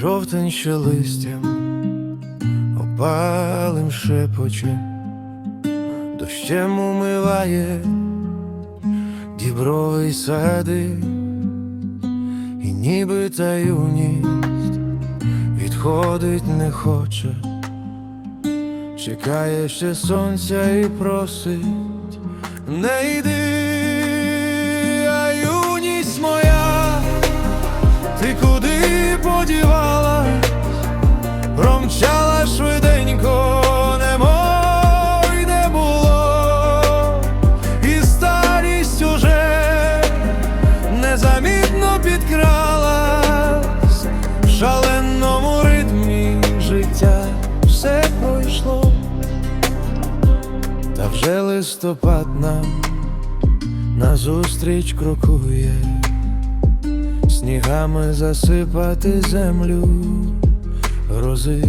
Жовтень ще листям опалим шепоче, дощем умиває дібровий сади, і ніби та юність відходить не хоче, чекає ще сонця і просить, не йди, листопад нам назустріч крокує, снігами засипати землю грози,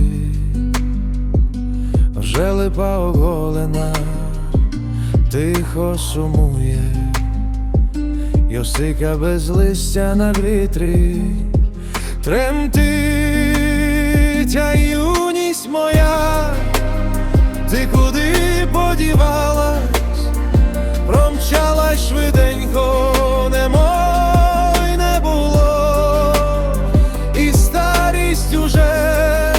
вже липа оголена, тихо сумує, Йосика без листя на вітрі. Тремтить, старість уже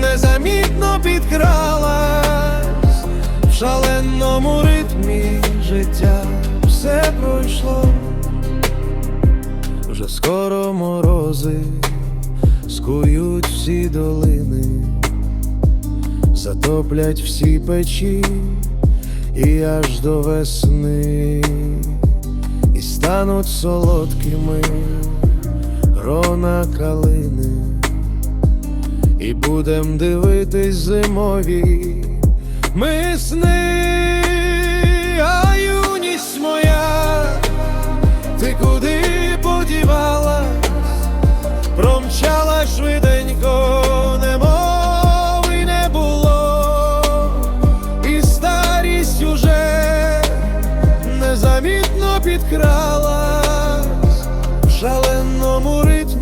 незамітно підкралась, в шаленому ритмі життя все пройшло, вже скоро морози скують всі долини, затоплять всі печі і аж до весни, і стануть солодкими грона калини, і будем дивитись зимові. Ми сни, а юність моя, ти куди подівалась, промчала швиденько, немови не було, і старість уже незамітно підкралась. В шаленому ритмі.